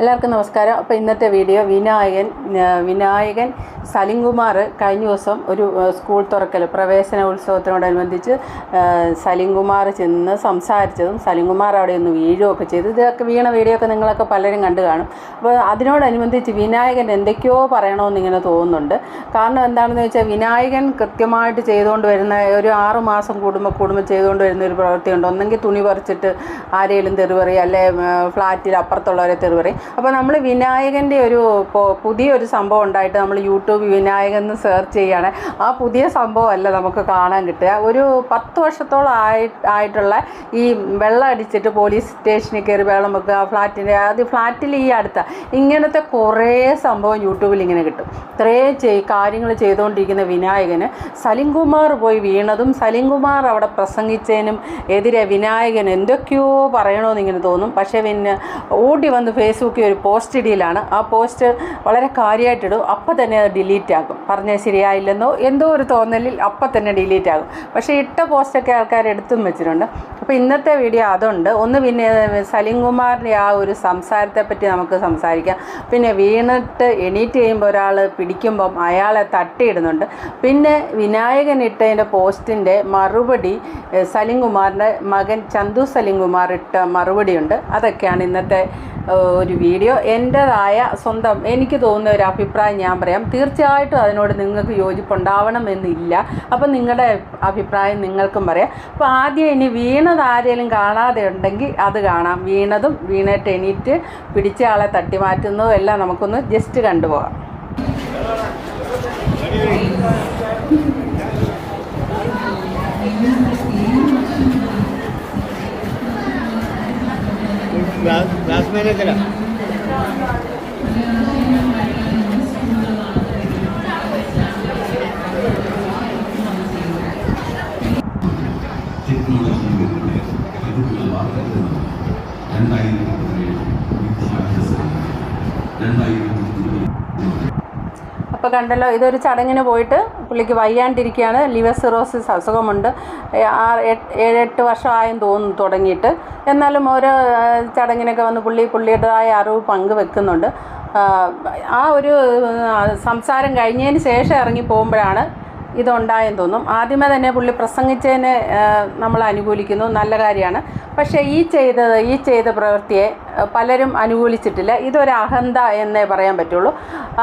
എല്ലാവർക്കും നമസ്കാരം. അപ്പോൾ ഇന്നത്തെ വീഡിയോ വിനായകൻ വിനായകൻ സലിംകുമാർ കഴിഞ്ഞ ദിവസം ഒരു സ്കൂൾ തുറക്കൽ പ്രവേശന ഉത്സവത്തിനോടനുബന്ധിച്ച് സലിംകുമാർ ചെന്ന് സംസാരിച്ചതും സലിംകുമാർ അവിടെ ഒന്ന് വീഴുകയൊക്കെ ചെയ്തു. ഇതൊക്കെ വീണ വീഡിയോ ഒക്കെ നിങ്ങളൊക്കെ പലരും കണ്ടു കാണും. അപ്പോൾ അതിനോടനുബന്ധിച്ച് വിനായകൻ എന്തൊക്കെയോ പറയണമെന്ന് ഇങ്ങനെ തോന്നുന്നുണ്ട്. കാരണം എന്താണെന്ന് വെച്ചാൽ വിനായകൻ കൃത്യമായിട്ട് ചെയ്തുകൊണ്ട് വരുന്ന ഒരു ആറു മാസം കൂടുമ്പോൾ കൂടുമ്പോൾ ചെയ്തുകൊണ്ട് വരുന്ന ഒരു പ്രവൃത്തിയുണ്ട്. ഒന്നെങ്കിൽ തുണി പറിച്ചിട്ട് ആരെങ്കിലും തെറിവറി അല്ലെ ഫ്ലാറ്റിൽ അപ്പുറത്തുള്ളവരെ തെറിവറി അപ്പോൾ നമ്മൾ വിനായകന്റെ ഒരു പുതിയൊരു സംഭവം ഉണ്ടായിട്ട് നമ്മൾ യൂട്യൂബ് വിനായകൻ എന്ന് സെർച്ച് ചെയ്യുകയാണ് ആ പുതിയ സംഭവം അല്ല നമുക്ക് കാണാൻ കിട്ടുക. ഒരു പത്ത് വർഷത്തോളം ആയി ആയിട്ടുള്ള ഈ വെള്ളം അടിച്ചിട്ട് പോലീസ് സ്റ്റേഷനിൽ കയറി വെള്ളം വെക്കുക ഫ്ലാറ്റിന്റെ അത് ഫ്ലാറ്റിൽ ഈ അടുത്ത ഇങ്ങനത്തെ കുറേ സംഭവം യൂട്യൂബിൽ ഇങ്ങനെ കിട്ടും. ഇത്രയും ചെയ് കാര്യങ്ങൾ ചെയ്തുകൊണ്ടിരിക്കുന്ന വിനായകന് സലിംകുമാർ പോയി വീണതും സലിംകുമാർ അവിടെ പ്രസംഗിച്ചതിനും എതിരെ വിനായകൻ എന്തൊക്കെയോ പറയണമെന്ന് ഇങ്ങനെ തോന്നും. പക്ഷേ പിന്നെ ഓടി വന്ന് ഫേസ്ബുക്കിൽ ഒരു പോസ്റ്റ് ഇടിയിലാണ്. ആ പോസ്റ്റ് വളരെ കാര്യമായിട്ടിടും അപ്പം തന്നെ അത് ഡിലീറ്റ് ആകും. പറഞ്ഞാൽ ശരിയായില്ലെന്നോ എന്തോ ഒരു തോന്നലിൽ അപ്പം തന്നെ ഡിലീറ്റ് ആകും. പക്ഷേ ഇട്ട പോസ്റ്റൊക്കെ ആൾക്കാർ എടുത്തും വെച്ചിട്ടുണ്ട്. അപ്പോൾ ഇന്നത്തെ വീഡിയോ അതുണ്ട്. ഒന്ന് പിന്നെ സലിംകുമാറിന്റെ ആ ഒരു സംസാരത്തെ പറ്റി നമുക്ക് സംസാരിക്കാം. പിന്നെ വീണിട്ട് എണീറ്റ് ചെയ്യുമ്പോൾ ഒരാൾ പിടിക്കുമ്പം അയാളെ തട്ടിയിടുന്നുണ്ട്. പിന്നെ വിനായകൻ ഇട്ടതിന്റെ പോസ്റ്റിന്റെ മറുപടി സലീം കുമാറിന്റെ മകൻ ചന്തു സലിംകുമാർ ഇട്ട മറുപടിയുണ്ട്. അതൊക്കെയാണ് ഇന്നത്തെ ഒരു വീഡിയോ എന്റേതായ സ്വന്തം എനിക്ക് തോന്നുന്ന ഒരു അഭിപ്രായം ഞാൻ പറയാം. തീർച്ചയായിട്ടും അതിനോട് നിങ്ങൾക്ക് യോജിപ്പുണ്ടാവണമെന്നില്ല. അപ്പം നിങ്ങളുടെ അഭിപ്രായം നിങ്ങൾക്കും പറയാം. അപ്പോൾ ആദ്യം ഇനി വീണത് ആരെങ്കിലും കാണാതെ ഉണ്ടെങ്കിൽ അത് കാണാം. വീണതും വീണിട്ട് എണീറ്റ് പിടിച്ച ആളെ തട്ടി മാറ്റുന്നതും എല്ലാം നമുക്കൊന്ന് ജസ്റ്റ് കണ്ടുപോകാം. ക്ലാസ് ക്ലാസ് മാനേജരാ ടെക്നോളജിയിലൂടെ പ്രതികൂല വാർത്തകൾ രണ്ടായിരത്തി രണ്ടായിരത്തി അപ്പോൾ കണ്ടല്ലോ ഇതൊരു ചടങ്ങിന് പോയിട്ട് പുള്ളിക്ക് വയ്യാണ്ടിരിക്കുകയാണ്. ലിവർ സിറോസിസ് അസുഖമുണ്ട് ആറ് ഏഴെട്ട് വർഷമായെന്ന് തോന്നുന്നു തുടങ്ങിയിട്ട്. എന്നാലും ഓരോ ചടങ്ങിനൊക്കെ വന്ന് പുള്ളി പുള്ളിയുടേതായ അറിവ് പങ്കുവെക്കുന്നുണ്ട് ആ ഒരു സംസാരം കഴിഞ്ഞതിന് ശേഷം ഇറങ്ങി പോകുമ്പോഴാണ് ഇതുണ്ടായെന്ന് തോന്നും. ആദ്യമേ തന്നെ പുള്ളി പ്രസംഗിച്ചതിനെ നമ്മൾ അനുകൂലിക്കുന്നു. നല്ല കാര്യമാണ്. പക്ഷേ ഈ ചെയ്തത് ഈ ചെയ്ത പ്രവൃത്തിയെ പലരും അനുകൂലിച്ചിട്ടില്ല. ഇതൊരു അഹന്ത എന്നേ പറയാൻ പറ്റുള്ളൂ.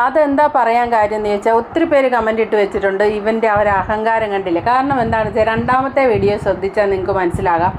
അതെന്താ പറയാൻ കാര്യം എന്ന് ചോദിച്ചാൽ ഒത്തിരി പേര് കമന്റ് ഇട്ട് വെച്ചിട്ടുണ്ട്. ഇവന്റെ ഒരു അഹങ്കാരം കണ്ടില്ല? കാരണം എന്താണെന്ന് വെച്ചാൽ രണ്ടാമത്തെ വീഡിയോ ശ്രദ്ധിച്ചാൽ നിങ്ങൾക്ക് മനസ്സിലാകാം.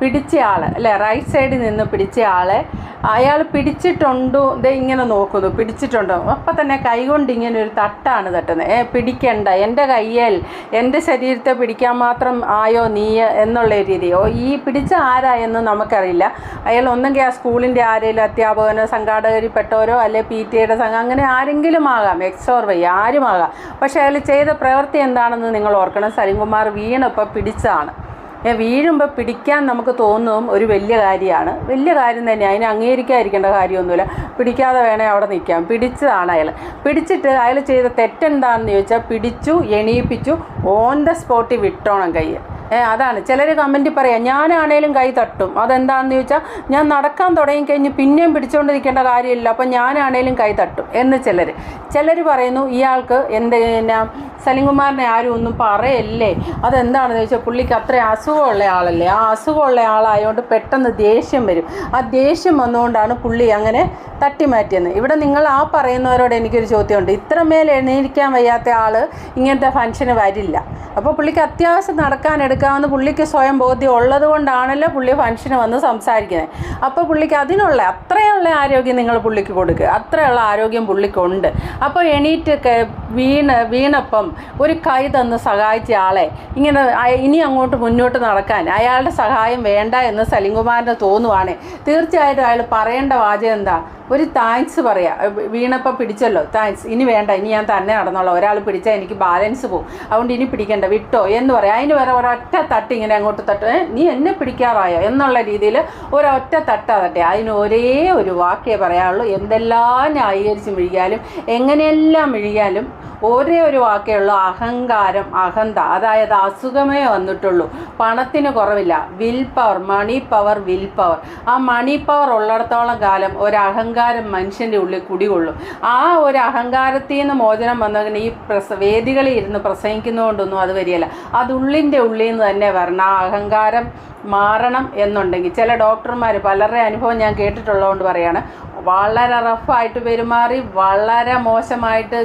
പിടിച്ച ആൾ അല്ലേ? റൈറ്റ് സൈഡിൽ നിന്ന് പിടിച്ച ആളെ അയാൾ പിടിച്ചിട്ടുണ്ടോ? ദേ ഇങ്ങനെ നോക്കുന്നു. പിടിച്ചിട്ടുണ്ടോ? അപ്പം തന്നെ കൈകൊണ്ട് ഇങ്ങനെ ഒരു തട്ടാണ് തട്ടുന്നത് ഏ പിടിക്കണ്ട. എന്റെ കയ്യേൽ എന്റെ ശരീരത്തെ പിടിക്കാൻ മാത്രം ആയോ നീ എന്നുള്ള രീതിയോ ഈ പിടിച്ച ആരായെന്ന് നമുക്കറിയില്ല. അയാൾ ഒന്നെങ്കിൽ ആ സ്കൂളിന്റെ ആരെങ്കിലും അധ്യാപകനോ സംഘാടകരിൽപ്പെട്ടവരോ അല്ലെ പി ടി എയുടെ സംഘം അങ്ങനെ ആരെങ്കിലും ആകാം. എക്സോർ വൈ ആരുമാകാം പക്ഷേ അയാൾ ചെയ്ത പ്രവൃത്തി എന്താണെന്ന് നിങ്ങൾ ഓർക്കണം. സലിംകുമാർ വീണപ്പോൾ പിടിച്ചതാണ്. ഏ, വീഴുമ്പോൾ പിടിക്കാൻ നമുക്ക് തോന്നും ഒരു വലിയ കാര്യമാണ്. വലിയ കാര്യം തന്നെ അതിനെ അംഗീകരിക്കാതിരിക്കേണ്ട കാര്യമൊന്നുമില്ല. പിടിക്കാതെ വേണേ അവിടെ നിൽക്കാം. പിടിച്ചതാണ് അയാൾ. പിടിച്ചിട്ട് അയാൾ ചെയ്ത തെറ്റെന്താണെന്ന് ചോദിച്ചാൽ പിടിച്ചു എണീപ്പിച്ചു ഓൺ ദ സ്പോട്ടിൽ വിട്ടോണം കൈ ഏ അതാണ്. ചിലർ കമന്റ് പറയാം ഞാനാണേലും കൈ തട്ടും. അതെന്താണെന്ന് ചോദിച്ചാൽ ഞാൻ നടക്കാൻ തുടങ്ങി കഴിഞ്ഞ് പിന്നെയും പിടിച്ചുകൊണ്ടിരിക്കേണ്ട കാര്യമില്ല. അപ്പം ഞാനാണേലും കൈ തട്ടും. എന്ന് ചിലർ ചിലർ പറയുന്നു ഇയാൾക്ക് എന്ത് പിന്നെ സലിംകുമാറിനെ ആരും ഒന്നും പറയല്ലേ? അതെന്താണെന്ന് ചോദിച്ചാൽ പുള്ളിക്ക് അത്ര അസുഖമുള്ള ആളല്ലേ? ആ അസുഖമുള്ള ആളായതുകൊണ്ട് പെട്ടെന്ന് ദേഷ്യം വരും. ആ ദേഷ്യം വന്നുകൊണ്ടാണ് പുള്ളി അങ്ങനെ തട്ടിമാറ്റിയെന്ന്. ഇവിടെ നിങ്ങൾ ആ പറയുന്നവരോട് എനിക്കൊരു ചോദ്യമുണ്ട്. ഇത്രമേൽ എണീരിക്കാൻ വയ്യാത്ത ആൾ ഇങ്ങനത്തെ ഫംഗ്ഷന് വരില്ല. അപ്പോൾ പുള്ളിക്ക് അത്യാവശ്യം നടക്കാൻ എടുക്കാവുന്ന പുള്ളിക്ക് സ്വയം ബോധ്യം ഉള്ളത് കൊണ്ടാണല്ലോ പുള്ളി ഫംഗ്ഷന് വന്ന് സംസാരിക്കുന്നത്. അപ്പോൾ പുള്ളിക്ക് അതിനുള്ള അത്രയുള്ള ആരോഗ്യം നിങ്ങൾ പുള്ളിക്ക് കൊടുക്കുക അത്രയുള്ള ആരോഗ്യം പുള്ളിക്കുണ്ട്. അപ്പോൾ എണീറ്റ് ക- വീണ് വീണപ്പം ഒരു കൈ തന്ന് സഹായിച്ച ആളെ ഇങ്ങനെ ഇനി അങ്ങോട്ട് മുന്നോട്ട് നടക്കാൻ അയാളുടെ സഹായം വേണ്ട എന്ന് സലിംകുമാറിന് തോന്നുവാണ്. തീർച്ചയായിട്ടും അയാൾ പറയേണ്ട വാചകം എന്താ? ഒരു താങ്ക്സ് പറയാം. വീണപ്പം പിടിച്ചല്ലോ. താങ്ക്സ് ഇനി വേണ്ട ഇനി ഞാൻ തന്നെ നടന്നോളാം. ഒരാൾ പിടിച്ചാൽ എനിക്ക് ബാലൻസ് പോകും അതുകൊണ്ട് ഇനി പിടിക്കണ്ട. വിട്ടോ എന്ന് പറയാം. അതിന് വേറെ ഒരൊറ്റ തട്ട് ഇങ്ങനെ അങ്ങോട്ട് തട്ട്. നീ എന്നെ പിടിക്കാറായോ? എന്നുള്ള രീതിയിൽ ഒരൊറ്റ തട്ടാ തട്ടെ. അതിന് ഒരേ ഒരു വാക്കേ പറയാനുള്ളൂ. എന്തെല്ലാം ന്യായീകരിച്ച് മിഴിയാലും എങ്ങനെയെല്ലാം മിഴിയാലും ഒരേ ഒരു വാക്കേ ഉള്ളൂ. അഹങ്കാരം അഹന്ത. അതായത് അസുഖമേ വന്നിട്ടുള്ളൂ. പണത്തിന് കുറവില്ല. Will power money power will power ആ മണി പവർ ഉള്ളിടത്തോളം കാലം ഒരു അഹങ്കാരം മനുഷ്യന്റെ ഉള്ളിൽ കുടികൊള്ളും. ആ ഒരു അഹങ്കാരത്തിൽ നിന്ന് മോചനം വന്നതിന് ഈ പ്രസ വേദികളിൽ ഇരുന്ന് പ്രസംഗിക്കുന്നതുകൊണ്ടൊന്നും അത് വരികയില്ല. അത് ഉള്ളിന്റെ ഉള്ളിൽ നിന്ന് തന്നെ വരണം. ആ അഹങ്കാരം മാറണം എന്നുണ്ടെങ്കിൽ ചില ഡോക്ടർമാർ പലരുടെ അനുഭവം ഞാൻ കേട്ടിട്ടുള്ളതുകൊണ്ട് പറയാണ് വളരെ റഫായിട്ട് പെരുമാറി വളരെ മോശമായിട്ട്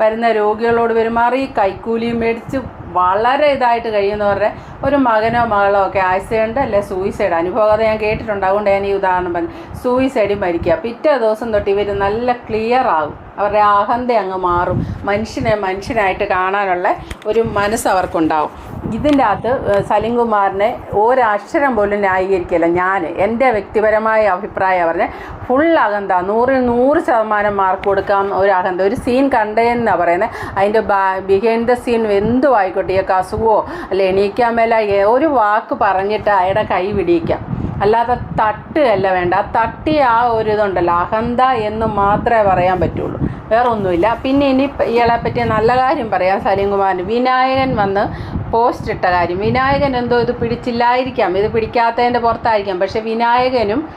വരുന്ന രോഗികളോട് പെരുമാറി കൈക്കൂലിയും മേടിച്ച് വളരെ ഇതായിട്ട് കഴിയുന്നവരുടെ ഒരു മകനോ മകളോ ഒക്കെ ആക്സിഡന്റ് അല്ലെ സൂയിസൈഡ് അനുഭവകഥ ഞാൻ കേട്ടിട്ടുണ്ട്. അതുകൊണ്ട് ഞാൻ ഈ ഉദാഹരണം പറഞ്ഞു. സൂയിസൈഡിൽ മരിക്കുക. പിറ്റേ ദിവസം തൊട്ട് ഇവർ നല്ല ക്ലിയർ ആകും. അവരുടെ അഹന്ത അങ്ങ് മാറും. മനുഷ്യനെ മനുഷ്യനായിട്ട് കാണാനുള്ള ഒരു മനസ്സ് അവർക്കുണ്ടാവും. ഇതിന്റെ അകത്ത് സലിംകുമാറിനെ സലിം കുമാറിനെ ഒരക്ഷരം പോലും ന്യായീകരിക്കില്ല ഞാൻ എന്റെ വ്യക്തിപരമായ അഭിപ്രായം പറഞ്ഞ് ഫുൾ അകന്ത. നൂറിൽ നൂറ് ശതമാനം മാർക്ക് കൊടുക്കാം ഒരു അകന്ത ഒരു സീൻ കണ്ടതെന്നാണ് പറയുന്നത്. അതിന്റെ ബിഹൈൻഡ് ദ സീൻ എന്തും ഇയൊക്കെ അസുഖമോ അല്ല എണീക്കാൻ മേല ഒരു വാക്ക് പറഞ്ഞിട്ട് അയാളുടെ കൈ പിടിയിക്കാം. അല്ലാതെ തട്ട് അല്ല വേണ്ട. ആ തട്ടി ആ ഒരു ഇതുണ്ടല്ലോ അഹന്ത എന്ന് മാത്രമേ പറയാൻ പറ്റുള്ളൂ. വേറെ ഒന്നുമില്ല പിന്നെ ഇനി ഇയാളെ പറ്റിയ നല്ല കാര്യം പറയാം കുമാർ വിനായകൻ വന്ന് പോസ്റ്റ് ഇട്ട കാര്യം. വിനായകൻ എന്തോ ഇത് പിടിച്ചില്ലായിരിക്കാം. ഇത് പിടിക്കാത്തതിന്റെ പുറത്തായിരിക്കാം. പക്ഷെ വിനായകനും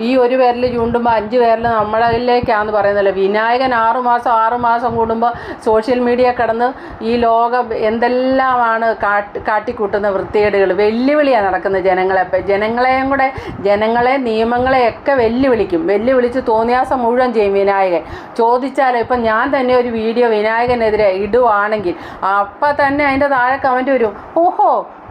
ഈ ഒരു പേരിൽ ചൂണ്ടുമ്പോൾ അഞ്ച് പേരിൽ നമ്മളിലേക്കാന്ന് പറയുന്നല്ലോ. വിനായകൻ ആറുമാസം ആറുമാസം ആറു മാസം കൂടുമ്പോൾ സോഷ്യൽ മീഡിയ കിടന്ന് ഈ ലോകം എന്തെല്ലാമാണ് കാട്ടി കാട്ടിക്കൂട്ടുന്ന വൃത്തികേടുകൾ വെല്ലുവിളിയാണ് നടക്കുന്നത് ജനങ്ങളെ. ജനങ്ങളെയും കൂടെ ജനങ്ങളെ നിയമങ്ങളെയൊക്കെ വെല്ലുവിളിക്കും. വെല്ലുവിളിച്ച് തോന്നിയാസം മുഴുവൻ ചെയ്യും വിനായകൻ. ചോദിച്ചാൽ ഇപ്പം ഞാൻ തന്നെ ഒരു വീഡിയോ വിനായകനെതിരെ ഇടുവാണെങ്കിൽ അപ്പം തന്നെ അതിന്റെ താഴെ കമന്റ് വരും. ഓഹോ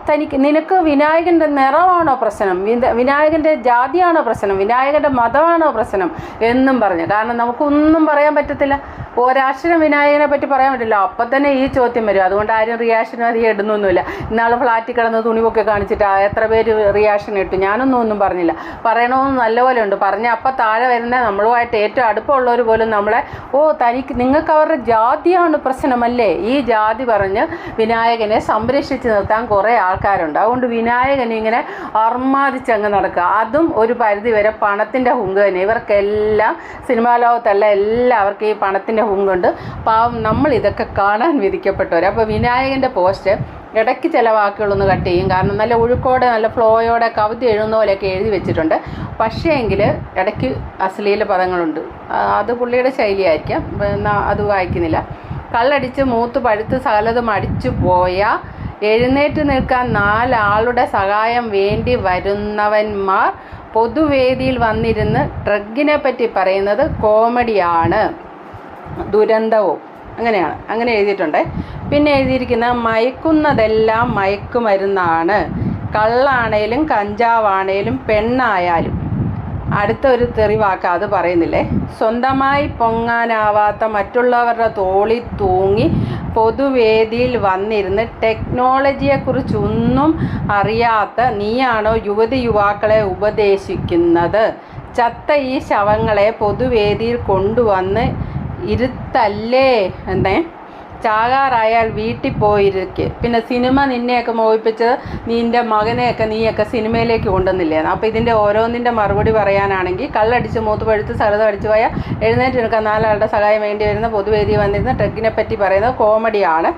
തനിക്ക് നിനക്ക് വിനായകന്റെ നിറമാണോ പ്രശ്നം? വിനായകന്റെ ജാതിയാണോ പ്രശ്നം? വിനായകന്റെ മതമാണോ പ്രശ്നം? എന്നും പറഞ്ഞു. കാരണം നമുക്കൊന്നും പറയാൻ പറ്റത്തില്ല. ഒരാശ്രം വിനായകനെ പറ്റി പറയാൻ പറ്റില്ല. അപ്പം തന്നെ ഈ ചോദ്യം വരും. അതുകൊണ്ട് ആരും റിയാക്ഷൻ അധികം ഇടുന്നൊന്നുമില്ല. ഇന്നാൾ ഫ്ലാറ്റിൽ കിടന്ന് തുണി തുണിവൊക്കെ കാണിച്ചിട്ട് എത്ര പേര് റിയാക്ഷൻ ഇട്ടു. ഞാനൊന്നും ഒന്നും പറഞ്ഞില്ല. പറയണമെന്ന് നല്ലപോലെ ഉണ്ട്. പറഞ്ഞ അപ്പം താഴെ വരുന്ന നമ്മളുമായിട്ട് ഏറ്റവും അടുപ്പമുള്ളവർ പോലും നമ്മളെ ഓ തനിക്ക് നിങ്ങൾക്ക് അവരുടെ ജാതിയാണ് പ്രശ്നമല്ലേ? ഈ ജാതി പറഞ്ഞ് വിനായകനെ സംരക്ഷിച്ച് നിർത്താൻ കുറേ ആൾക്കാരുണ്ട്. അതുകൊണ്ട് വിനായകൻ ഇങ്ങനെ അർമാദിച്ചങ്ങ് നടക്കുക. അതും ഒരു പരിധി വരെ പണത്തിന്റെ ഹുങ്ക് തന്നെ. ഇവർക്കെല്ലാം സിനിമാ ലോകത്തല്ല എല്ലാവർക്കും ഈ പണത്തിന്റെ ഹുങ്കുണ്ട്. പാവം നമ്മൾ ഇതൊക്കെ കാണാൻ വിധിക്കപ്പെട്ടവർ അപ്പോൾ വിനായകന്റെ പോസ്റ്റ് ഇടയ്ക്ക് ചില വാക്കുകളൊന്ന് കട്ട് ചെയ്യും. കാരണം നല്ല ഒഴുക്കോടെ നല്ല ഫ്ലോയോടെ കവിത എഴുതുന്ന പോലെയൊക്കെ എഴുതി വെച്ചിട്ടുണ്ട്. പക്ഷേ എങ്കിൽ ഇടയ്ക്ക് അശ്ലീല പദങ്ങളുണ്ട്. അത് പുള്ളിയുടെ ശൈലിയായിരിക്കാം. അത് വായിക്കുന്നില്ല. കള്ളടിച്ച് മൂത്ത് പഴുത്ത് സകലതും അടിച്ചു പോയ എഴുന്നേറ്റ് നിൽക്കാൻ നാലാളുടെ സഹായം വേണ്ടി വരുന്നവന്മാർ പൊതുവേദിയിൽ വന്നിരുന്ന് ഡ്രഗിനെ പറ്റി പറയുന്നത് കോമഡിയാണ്. ദുരന്തവും. അങ്ങനെയാണ്. അങ്ങനെ എഴുതിയിട്ടുണ്ട്. പിന്നെ എഴുതിയിരിക്കുന്ന മയക്കുന്നതെല്ലാം മയക്കുമരുന്നാണ്. കള്ളാണേലും കഞ്ചാവാണേലും പെണ്ണായാലും. അടുത്ത ഒരു തെറിവാക്ക അത് പറയുന്നില്ലേ? സ്വന്തമായി പൊങ്ങാനാവാത്ത മറ്റുള്ളവരുടെ തോളി തൂങ്ങി പൊതുവേദിയിൽ വന്നിരുന്ന് ടെക്നോളജിയെക്കുറിച്ചൊന്നും അറിയാത്ത നീയാണോ യുവതി യുവാക്കളെ ഉപദേശിക്കുന്നത്? ചത്ത ഈ ശവങ്ങളെ പൊതുവേദിയിൽ കൊണ്ടുവന്ന് ഇരുത്തല്ലേ? എന്നേ. ചാകാറായാൽ വീട്ടിൽ പോയിരിക്കെ. പിന്നെ സിനിമ നിന്നെയൊക്കെ മോഹിപ്പിച്ചത് നിന്റെ മകനെയൊക്കെ നീയൊക്കെ സിനിമയിലേക്ക് കൊണ്ടുവന്നില്ലേ അപ്പോൾ ഇതിന്റെ ഓരോന്നിന്റെ മറുപടി പറയാനാണെങ്കിൽ കള്ളടിച്ച് മൂത്ത് പഴുത്ത് സകലത അടിച്ചു പോയാൽ എഴുന്നേറ്റ് എടുക്കാൻ നാലാളുടെ സഹായം വേണ്ടി വരുന്ന പൊതുവേദി വന്നിരുന്ന ട്രക്കിനെ പറ്റി പറയുന്നത് കോമഡിയാണ്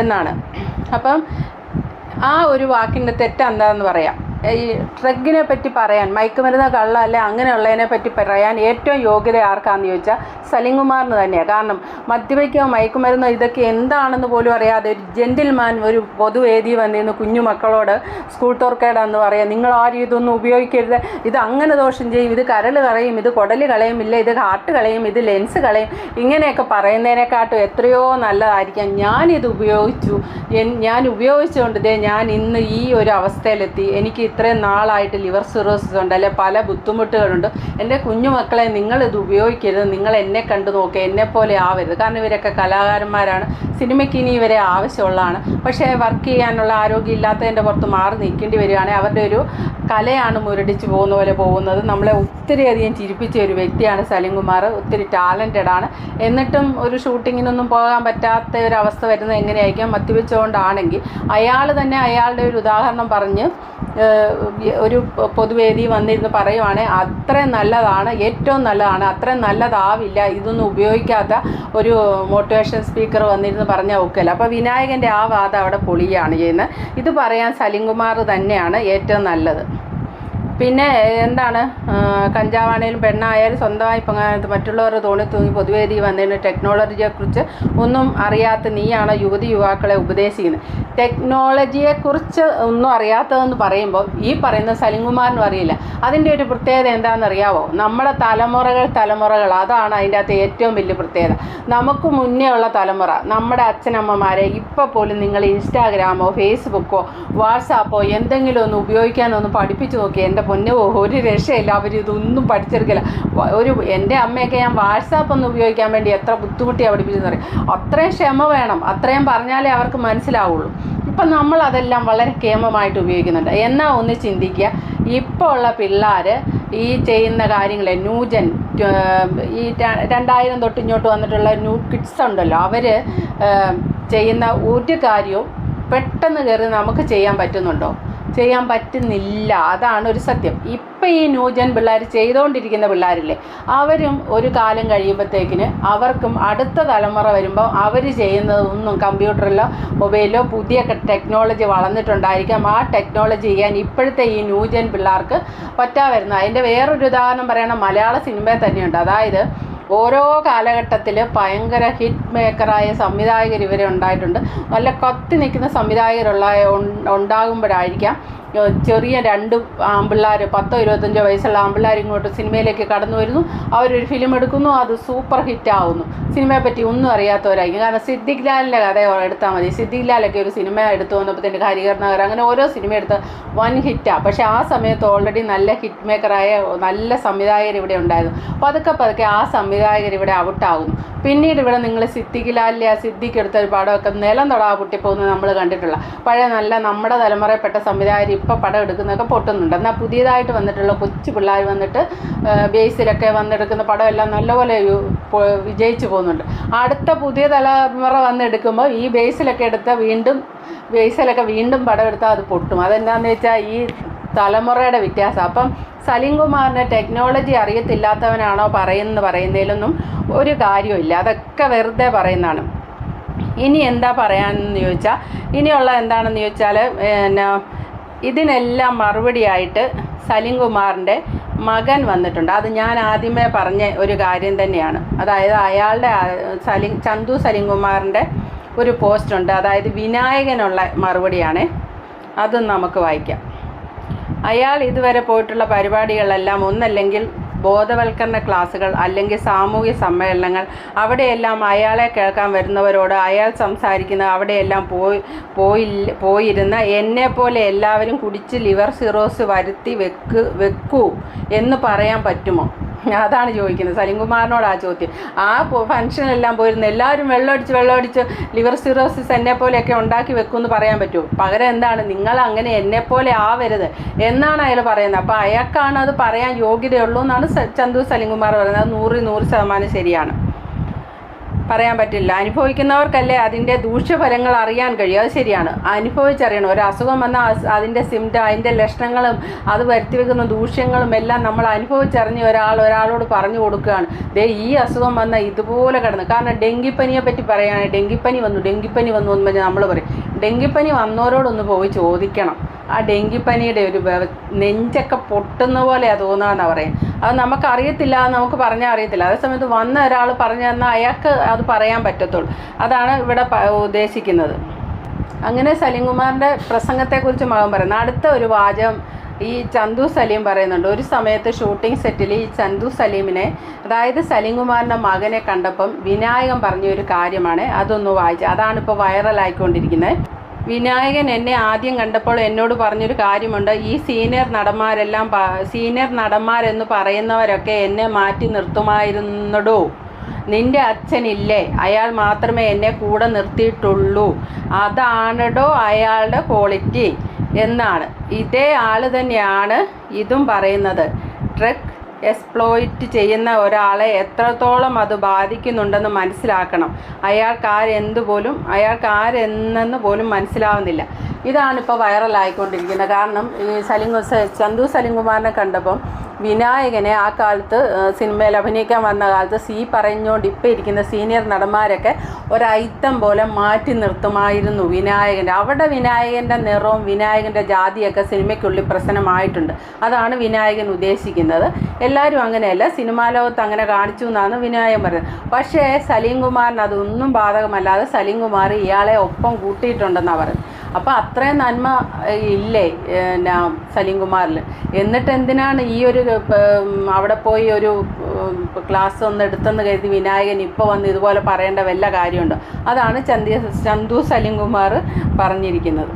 എന്നാണ്. അപ്പം ആ ഒരു വാക്കിന്റെ തെറ്റ് എന്താണെന്ന് പറയാം. ഈ ഡ്രഗിനെ പറ്റി പറയാൻ മയക്കുമരുന്ന് കള്ള അല്ലെ അങ്ങനെയുള്ളതിനെ പറ്റി പറയാൻ ഏറ്റവും യോഗ്യത ആർക്കാന്ന് ചോദിച്ചാൽ സലിംകുമാറിന് തന്നെയാണ് കാരണം മദ്യപിക്കോ മയക്കുമരുന്നോ ഇതൊക്കെ എന്താണെന്ന് പോലും അറിയാതെ ഒരു ജെന്റിൽമാൻ ഒരു പൊതുവേദി വന്നിരുന്നു കുഞ്ഞു മക്കളോട് സ്കൂൾ തുറക്കേടാന്ന് പറയാം നിങ്ങൾ ആരും ഇതൊന്നും ഉപയോഗിക്കരുത്. ഇത് അങ്ങനെ ദോഷം ചെയ്യും. ഇത് കരൾ കളയും. ഇത് കുടൽ കളയും. ഇല്ല ഇത് ഹാർട്ട് കളയും. ഇത് ലെൻസ് കളയും. ഇങ്ങനെയൊക്കെ പറയുന്നതിനെക്കാട്ടും എത്രയോ നല്ലതായിരിക്കാം. ഞാനിത് ഉപയോഗിച്ചു. ഞാൻ ഉപയോഗിച്ചുകൊണ്ട് ഞാൻ ഇന്ന് ഈ ഒരു അവസ്ഥയിലെത്തി. എനിക്ക് ഇത്രയും നാളായിട്ട് ലിവർ സിറോസിസ് ഉണ്ട് അല്ലെ പല ബുദ്ധിമുട്ടുകളുണ്ട്. എന്റെ കുഞ്ഞുമക്കളെ നിങ്ങളിത് ഉപയോഗിക്കരുത് നിങ്ങൾ എന്നെ കണ്ടു നോക്കുക എന്നെ പോലെ ആവരുത്. കാരണം ഇവരൊക്കെ കലാകാരന്മാരാണ് സിനിമയ്ക്ക് ഇനി ഇവരെ ആവശ്യമുള്ളതാണ്. പക്ഷേ വർക്ക് ചെയ്യാനുള്ള ആരോഗ്യം ഇല്ലാത്തതിന്റെ പുറത്ത് മാറി നിൽക്കേണ്ടി വരികയാണെങ്കിൽ അവരുടെ ഒരു കലയാണ് മുരടിച്ച് പോകുന്ന പോലെ പോകുന്നത്. നമ്മളെ ഒത്തിരി അധികം ചിരിപ്പിച്ച ഒരു വ്യക്തിയാണ് സലീം കുമാർ ഒത്തിരി ടാലന്റഡ് ആണ്. എന്നിട്ടും ഒരു ഷൂട്ടിങ്ങിനൊന്നും പോകാൻ പറ്റാത്ത ഒരു അവസ്ഥ വരുന്നത് എങ്ങനെയായിരിക്കും? മദ്യപിച്ചുകൊണ്ടാണെങ്കിൽ അയാൾ തന്നെ അയാളുടെ ഒരു ഉദാഹരണം പറഞ്ഞ് ഒരു പൊതുവേദി വന്നിരുന്ന് പറയുവാണെങ്കിൽ അത്ര നല്ലതാണ് ഏറ്റവും നല്ലതാണ് അത്ര നല്ലതാവില്ല ഇതൊന്നും ഉപയോഗിക്കാത്ത ഒരു മോട്ടിവേഷൻ സ്പീക്കർ വന്നിരുന്ന് പറഞ്ഞാൽ അല്ല അപ്പോൾ വിനായകന്റെ ആ വാദം അവിടെ പൊളിയാണ് ചെയ്യുന്നത്. ഇത് പറയാൻ സലിംകുമാർ തന്നെയാണ് ഏറ്റവും നല്ലത്. പിന്നെ എന്താണ് കഞ്ചാവാണേലും പെണ്ണായാലും സ്വന്തമായി പങ്കാളിത്ത് മറ്റുള്ളവരുടെ തോണി തൂങ്ങി പൊതുവേദി വന്നതിന് ടെക്നോളജിയെക്കുറിച്ച് ഒന്നും അറിയാത്ത നീയാണ് യുവതി യുവാക്കളെ ഉപദേശിക്കുന്നത്. ടെക്നോളജിയെക്കുറിച്ച് ഒന്നും അറിയാത്തതെന്ന് പറയുമ്പോൾ ഈ പറയുന്ന സലിംകുമാറിനും അറിയില്ല. അതിന്റെ ഒരു പ്രത്യേകത എന്താണെന്നറിയാവോ? നമ്മുടെ തലമുറകൾ തലമുറകൾ അതാണ് അതിന്റെ അകത്ത് ഏറ്റവും വലിയ പ്രത്യേകത. നമുക്ക് മുന്നേ ഉള്ള തലമുറ നമ്മുടെ അച്ഛനമ്മമാരെ ഇപ്പോൾ പോലും നിങ്ങൾ ഇൻസ്റ്റാഗ്രാമോ ഫേസ്ബുക്കോ വാട്സാപ്പോ എന്തെങ്കിലും ഒന്ന് ഉപയോഗിക്കാനൊന്ന് പഠിപ്പിച്ചു നോക്കി എന്റെ പൊന്നെ ഒരു രക്ഷയില്ല. അവർ ഇതൊന്നും പഠിച്ചെടുക്കില്ല. ഒരു എന്റെ അമ്മയൊക്കെ ഞാൻ വാട്സാപ്പ് ഒന്ന് ഉപയോഗിക്കാൻ വേണ്ടി എത്ര ബുദ്ധിമുട്ടിയാണ് പഠിപ്പിച്ചെന്ന് പറയും അത്രയും ക്ഷമ വേണം. അത്രയും പറഞ്ഞാലേ അവർക്ക് മനസ്സിലാവുള്ളൂ. ഇപ്പം നമ്മൾ അതെല്ലാം വളരെ കേമമായിട്ട് ഉപയോഗിക്കുന്നുണ്ട്. എന്നാൽ ഒന്ന് ചിന്തിക്കുക. ഇപ്പോൾ ഉള്ള പിള്ളേർ ഈ ചെയ്യുന്ന കാര്യങ്ങളെ ന്യൂജൻ ഈ രണ്ടായിരം തൊട്ട് ഇങ്ങോട്ട് വന്നിട്ടുള്ള ന്യൂ കിഡ്സ് ഉണ്ടല്ലോ അവർ ചെയ്യുന്ന ഒരു കാര്യവും പെട്ടെന്ന് കയറി നമുക്ക് ചെയ്യാൻ പറ്റുന്നുണ്ടോ? ചെയ്യാൻ പറ്റുന്നില്ല. അതാണ് ഒരു സത്യം. ഇപ്പം ഈ ന്യൂജൻ പിള്ളേർ ചെയ്തുകൊണ്ടിരിക്കുന്ന പിള്ളേരില്ലേ അവരും ഒരു കാലം കഴിയുമ്പോഴത്തേക്കിന് അവർക്കും അടുത്ത തലമുറ വരുമ്പോൾ അവർ ചെയ്യുന്നതൊന്നും കമ്പ്യൂട്ടറിലോ മൊബൈലിലോ പുതിയ ടെക്നോളജി വളർന്നിട്ടുണ്ടായിരിക്കാം. ആ ടെക്നോളജി ചെയ്യാൻ ഇപ്പോഴത്തെ ഈ ന്യൂജൻ പിള്ളേർക്ക് പറ്റാ വരുന്നത്. അതിന്റെ വേറൊരു ഉദാഹരണം പറയണം മലയാള സിനിമയിൽ തന്നെയുണ്ട്. അതായത് കാലഘട്ടത്തിൽ ഭയങ്കര ഹിറ്റ് മേക്കറായ സംവിധായകർ ഇവരെ ഉണ്ടായിട്ടുണ്ട്. നല്ല കത്തി നിൽക്കുന്ന സംവിധായകരുള്ള ഉണ്ടാകുമ്പോഴായിരിക്കാം ചെറിയ രണ്ട് ആമ്പിള്ളേർ പത്തോ ഇരുപത്തഞ്ചോ വയസ്സുള്ള ആമ്പിള്ളേർ ഇങ്ങോട്ട് സിനിമയിലേക്ക് കടന്നു വരുന്നു. അവരൊരു ഫിലിം എടുക്കുന്നു അത് സൂപ്പർ ഹിറ്റ് ആവുന്നു. സിനിമയെ പറ്റി ഒന്നും അറിയാത്തവരായിരിക്കും. കാരണം സിദ്ദിഖ് ലാലിന്റെ കഥ എടുത്താൽ മതി. സിദ്ദിഖ് ലാലൊക്കെ ഒരു സിനിമ എടുത്തു വന്നപ്പോഴത്തേന് ഹരികർ നഗർ അങ്ങനെ ഓരോ സിനിമ എടുത്ത് വൻ ഹിറ്റാണ് പക്ഷേ ആ സമയത്ത് ഓൾറെഡി നല്ല ഹിറ്റ് മേക്കറായ നല്ല സംവിധായകർ ഇവിടെ ഉണ്ടായിരുന്നു. അപ്പോൾ പതുക്കെ പതുക്കെ ആ സംവിധായകർ ഇവിടെ ഔട്ടാകുന്നു പിന്നീട് ഇവിടെ നിങ്ങൾ സിദ്ദിഖ് ലാലിലെ ആ സിദ്ദിഖ് എടുത്ത ഒരു പടമൊക്കെ നിലം തൊടാ പൊട്ടിപ്പോകുന്നത് നമ്മൾ കണ്ടിട്ടുള്ള. പഴയ നല്ല നമ്മുടെ തലമുറയിൽപ്പെട്ട സംവിധായകർ ഇപ്പോൾ പടം എടുക്കുന്നതൊക്കെ പൊട്ടുന്നുണ്ട്. എന്നാൽ പുതിയതായിട്ട് വന്നിട്ടുള്ള കൊച്ചു പിള്ളേർ വന്നിട്ട് ബേസിലൊക്കെ വന്നെടുക്കുന്ന പടമെല്ലാം നല്ലപോലെ വിജയിച്ചു പോകുന്നുണ്ട്. അടുത്ത പുതിയ തലമുറ വന്നെടുക്കുമ്പോൾ ഈ ബേസിലൊക്കെ എടുത്ത വീണ്ടും ബേസിലൊക്കെ വീണ്ടും പടം എടുത്താൽ അത് പൊട്ടും. അതെന്താണെന്ന് വെച്ചാൽ ഈ തലമുറയുടെ വ്യത്യാസം. അപ്പം സലീം കുമാറിന് ടെക്നോളജി അറിയത്തില്ലാത്തവനാണോ പറയുന്നത് പറയുന്നതിലൊന്നും ഒരു കാര്യമില്ല അതൊക്കെ വെറുതെ പറയുന്നതാണ്. ഇനി എന്താ പറയാനെന്ന് ചോദിച്ചാൽ ഇനിയുള്ള എന്താണെന്ന് ചോദിച്ചാൽ പിന്നെ ഇതിനെല്ലാം മറുപടിയായിട്ട് സലീം കുമാറിന്റെ മകൻ വന്നിട്ടുണ്ട്. അത് ഞാൻ ആദ്യമേ പറഞ്ഞ ഒരു കാര്യം തന്നെയാണ്. അതായത് അയാളുടെ സലിം ചന്തു സലീം കുമാറിന്റെ ഒരു പോസ്റ്റ് ഉണ്ട്. അതായത് വിനായകനുള്ള മറുപടിയാണ്. അതും നമുക്ക് വായിക്കാം. അയാൾ ഇതുവരെ പോയിട്ടുള്ള പരിപാടികളെല്ലാം ഒന്നല്ലെങ്കിൽ ബോധവൽക്കരണ ക്ലാസ്സുകൾ അല്ലെങ്കിൽ സാമൂഹ്യ സമ്മേളനങ്ങൾ അവിടെയെല്ലാം അയാളെ കേൾക്കാൻ വരുന്നവരോട് അയാൾ സംസാരിക്കുന്ന അവിടെയെല്ലാം പോയി പോയി പോയിരുന്ന എന്നെ പോലെ എല്ലാവരും കുടിച്ച് ലിവർ സിറോസ് വരുത്തി വെക്ക് വെക്കൂ എന്ന് പറയാൻ പറ്റുമോ? അതാണ് ചോദിക്കുന്നത്. സലിംകുമാറിനോട് ആ ചോദ്യം ആ ഫംഗ്ഷനെല്ലാം പോയിരുന്ന. എല്ലാവരും വെള്ളമടിച്ച് വെള്ളമടിച്ച് ലിവർ സിറോസിസ് എന്നെ പോലെയൊക്കെ ഉണ്ടാക്കി വെക്കുമെന്ന് പറയാൻ പറ്റുമോ? പകരം എന്താണ്? നിങ്ങൾ അങ്ങനെ എന്നെ പോലെ ആവരുത് എന്നാണ് അയാൾ പറയുന്നത്. അപ്പോൾ അയാൾക്കാണ് അത് പറയാൻ യോഗ്യതയുള്ളൂ എന്നാണ് ചന്തു സലിംകുമാർ പറയുന്നത്. അത് നൂറിൽ നൂറ് ശതമാനം ശരിയാണ്. പറയാൻ പറ്റില്ല. അനുഭവിക്കുന്നവർക്കല്ലേ അതിന്റെ ദൂഷ്യഫലങ്ങൾ അറിയാൻ കഴിയും? അത് ശരിയാണ്. അനുഭവിച്ചറിയണം. ഒരു അസുഖം വന്നാൽ അതിന്റെ സിംറ്റം അതിന്റെ ലക്ഷണങ്ങളും അത് വരുത്തി വെക്കുന്ന ദൂഷ്യങ്ങളും എല്ലാം നമ്മൾ അനുഭവിച്ചറിഞ്ഞ് ഒരാൾ ഒരാളോട് പറഞ്ഞു കൊടുക്കുകയാണ്. ദേ ഈ അസുഖം വന്നാൽ ഇതുപോലെ കിടന്നു. കാരണം ഡെങ്കിപ്പനിയെ പറ്റി പറയുകയാണെങ്കിൽ ഡെങ്കിപ്പനി വന്നു ഡെങ്കിപ്പനി വന്നു എന്ന് പറഞ്ഞാൽ നമ്മൾ പറയും. ഡെങ്കിപ്പനി വന്നവരോടൊന്ന് പോയി ചോദിക്കണം. ആ ഡെങ്കിപ്പനിയുടെ ഒരു നെഞ്ചൊക്കെ പൊട്ടുന്ന പോലെയാ തോന്നാന്നാ പറയും അത് നമുക്കറിയത്തില്ല നമുക്ക് പറഞ്ഞാൽ അറിയത്തില്ല. അതേസമയത്ത് വന്ന ഒരാൾ പറഞ്ഞു തന്നാൽ അയാൾക്ക് അത് പറയാൻ പറ്റത്തുള്ളൂ. അതാണ് ഇവിടെ ഉദ്ദേശിക്കുന്നത്. അങ്ങനെ സലീംകുമാറിന്റെ പ്രസംഗത്തെക്കുറിച്ച് മകൻ പറയുന്നത് അടുത്ത ഒരു വാചകം ഈ ചന്തു സലീം പറയുന്നുണ്ട്. ഒരു സമയത്ത് ഷൂട്ടിംഗ് സെറ്റിൽ ഈ ചന്തു സലീമിനെ അതായത് സലീംകുമാറിന്റെ മകനെ കണ്ടപ്പം വിനായകൻ പറഞ്ഞ ഒരു കാര്യമാണ് അതൊന്ന് വായിച്ചു. അതാണ് ഇപ്പോൾ വൈറലായിക്കൊണ്ടിരിക്കുന്നത് വിനായകൻ എന്നെ ആദ്യം കണ്ടപ്പോൾ എന്നോട് പറഞ്ഞൊരു കാര്യമുണ്ട്. ഈ സീനിയർ നടന്മാരെല്ലാം സീനിയർ നടന്മാരെന്ന് പറയുന്നവരൊക്കെ എന്നെ മാറ്റി നിർത്തുമായിരുന്നടോ? നിന്റെ അച്ഛനില്ലേ? അയാൾ മാത്രമേ എന്നെ കൂടെ നിർത്തിയിട്ടുള്ളൂ. അതാണടോ അയാളുടെ ക്വാളിറ്റി എന്നാണ്. ഇതേ ആൾ തന്നെയാണ് ഇതും പറയുന്നത്. ട്രക്ക് എക്സ്പ്ലോയിറ്റ് ചെയ്യുന്ന ഒരാളെ എത്രത്തോളം അത് ബാധിക്കുന്നുണ്ടെന്ന് മനസ്സിലാക്കണം. അയാൾക്ക് ആരെന്ത് അയാൾക്ക് ആരെന്നെന്ന് പോലും മനസ്സിലാവുന്നില്ല. ഇതാണിപ്പോൾ വൈറലായിക്കൊണ്ടിരിക്കുന്നത്. കാരണം ഈ സലിംഗ് ചന്തു സലിംകുമാറിനെ കണ്ടപ്പം വിനായകനെ ആ കാലത്ത് സിനിമയിൽ അഭിനയിക്കാൻ വന്ന കാലത്ത് സീ പറഞ്ഞുകൊണ്ട് ഇപ്പോൾ ഇരിക്കുന്ന സീനിയർ നടന്മാരൊക്കെ ഒരൈത്തം പോലെ മാറ്റി നിർത്തുമായിരുന്നു വിനായകന്റെ. അവിടെ വിനായകന്റെ നിറവും വിനായകന്റെ ജാതിയൊക്കെ സിനിമയ്ക്കുള്ളിൽ പ്രശ്നമായിട്ടുണ്ട്. അതാണ് വിനായകൻ ഉദ്ദേശിക്കുന്നത്. എല്ലാവരും അങ്ങനെയല്ല സിനിമാ ലോകത്ത് അങ്ങനെ കാണിച്ചു എന്നാണ് വിനായകൻ പറയുന്നത്. പക്ഷേ സലീം കുമാറിന് അതൊന്നും ബാധകമല്ലാതെ സലീം കുമാർ ഇയാളെ ഒപ്പം കൂട്ടിയിട്ടുണ്ടെന്നാണ് പറയുന്നത്. അപ്പോൾ അത്രയും നന്മ ഇല്ലേ എന്നാ സലീം കുമാറിൽ എന്നിട്ട് എന്തിനാണ് ഈ ഒരു അവിടെ പോയി ഒരു ക്ലാസ് ഒന്ന് എടുത്തെന്ന് കരുതി വിനായകൻ ഇപ്പോൾ വന്ന് ഇതുപോലെ പറയേണ്ട വല്ല കാര്യമുണ്ടോ? അതാണ് ചന്തി ചന്തു സലീം കുമാർ പറഞ്ഞിരിക്കുന്നത്.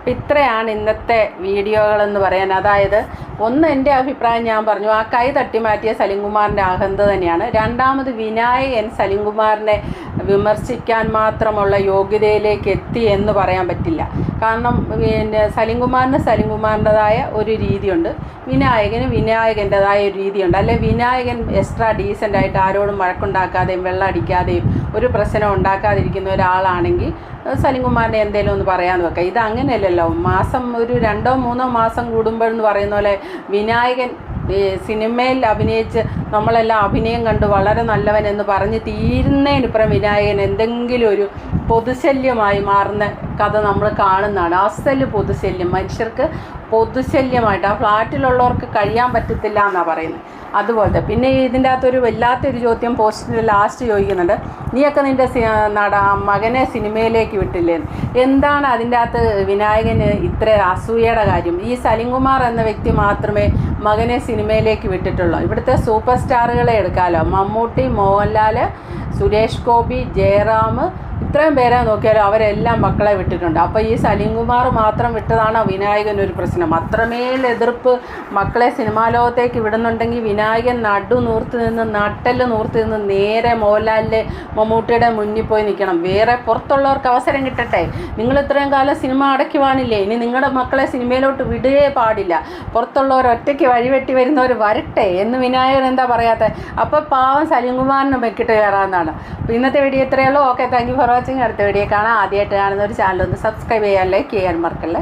അപ്പം ഇത്രയാണ് ഇന്നത്തെ വീഡിയോകളെന്ന് പറയാൻ. അതായത് ഒന്ന് എന്റെ അഭിപ്രായം ഞാൻ പറഞ്ഞു. ആ കൈ തട്ടി മാറ്റിയ സലിംകുമാറിന്റെ അഹന്ത തന്നെയാണ്. രണ്ടാമത് വിനായകൻ സലിംകുമാറിനെ വിമർശിക്കാൻ മാത്രമുള്ള യോഗ്യതയിലേക്ക് എത്തി എന്ന് പറയാൻ പറ്റില്ല. കാരണം പിന്നെ സലിംകുമാറിന് സലിംകുമാറിന്റെതായ ഒരു രീതിയുണ്ട്. വിനായകന് വിനായകന്റെതായ ഒരു രീതിയുണ്ട്. അല്ലെ വിനായകൻ എക്സ്ട്രാ ഡീസന്റായിട്ട് ആരോടും വഴക്കുണ്ടാക്കാതെയും വെള്ളം അടിക്കാതെയും ഒരു പ്രശ്നം ഉണ്ടാക്കാതിരിക്കുന്ന ഒരാളാണെങ്കിൽ സലിംകുമാറിനെ എന്തെങ്കിലും ഒന്ന് പറയാമെന്ന് വെക്കാം. ഇത് അങ്ങനെയല്ലല്ലോ. മാസം ഒരു രണ്ടോ മൂന്നോ മാസം കൂടുമ്പോഴെന്ന് പറയുന്ന പോലെ വിനായകൻ സിനിമയിൽ അഭിനയിച്ച് നമ്മളെല്ലാം അഭിനയം കണ്ട് വളരെ നല്ലവൻ എന്ന് പറഞ്ഞ് തീരുന്നതിനിപ്പുറം വിനായകൻ എന്തെങ്കിലും ഒരു പൊതുശല്യമായി മാറുന്ന കഥ നമ്മൾ കാണുന്നതാണ്. അസൽ പൊതുശല്യം. മനുഷ്യർക്ക് പൊതുശല്യമായിട്ട് ആ ഫ്ലാറ്റിലുള്ളവർക്ക് കഴിയാൻ പറ്റത്തില്ല എന്നാണ് പറയുന്നത്. അതുപോലത്തെ. പിന്നെ ഇതിന്റെ അകത്തൊരു വല്ലാത്തൊരു ചോദ്യം പോസ്റ്റിൽ ലാസ്റ്റ് ചോദിക്കുന്നുണ്ട്. നീയൊക്കെ നിന്റെ നട മകനെ സിനിമയിലേക്ക് വിട്ടില്ലേ? എന്താണ് അതിന്റെ അകത്ത് വിനായകന് ഇത്ര അസൂയയുടെ കാര്യം? ഈ സലിംകുമാർ എന്ന വ്യക്തി മാത്രമേ മകനെ സിനിമയിലേക്ക് വിട്ടിട്ടുള്ളൂ. ഇവിടുത്തെ സൂപ്പർ സ്റ്റാറുകളെ എടുക്കാമല്ലോ മമ്മൂട്ടി മോഹൻലാൽ സുരേഷ് ഗോപി ജയറാം ഇത്രയും പേരെ നോക്കിയാലും അവരെല്ലാം മക്കളെ വിട്ടിട്ടുണ്ട്. അപ്പോൾ ഈ സലീംകുമാർ മാത്രം വിട്ടതാണ് വിനായകൻ ഒരു പ്രശ്നം. അത്രമേൽ എതിർപ്പ് മക്കളെ സിനിമാ ലോകത്തേക്ക് വിടുന്നുണ്ടെങ്കിൽ വിനായകൻ നടു നൂർത്ത് നിന്ന് നട്ടൽ നൂർത്ത് നിന്ന് നേരെ മോഹൻലാലിന്റെ മമ്മൂട്ടിയുടെ മുന്നിൽ പോയി നിൽക്കണം. വേറെ പുറത്തുള്ളവർക്ക് അവസരം കിട്ടട്ടെ. നിങ്ങൾ ഇത്രയും കാലം സിനിമ അടയ്ക്കുവാനില്ലേ ഇനി നിങ്ങളുടെ മക്കളെ സിനിമയിലോട്ട് വിടുകയേ പാടില്ല. പുറത്തുള്ളവർ ഒറ്റയ്ക്ക് വഴിവെട്ടി വരുന്നവർ വരട്ടെ എന്ന് വിനായകൻ എന്താ പറയാത്തത് അപ്പോൾ പാവം സലീംകുമാറിന് വെക്കിട്ട് കയറാമെന്നാണ്. അപ്പോൾ ഇന്നത്തെ വീഡിയോ ഇത്രയുള്ളൂ okay thank you for watching അടുത്ത വീഡിയോ കാണാം. ആദ്യമായിട്ട് കാണുന്ന ഒരു ചാനൽ ഒന്ന് സബ്സ്ക്രൈബ് ചെയ്യാൻ ലൈക്ക് ചെയ്യാൻ മറക്കല്ലേ?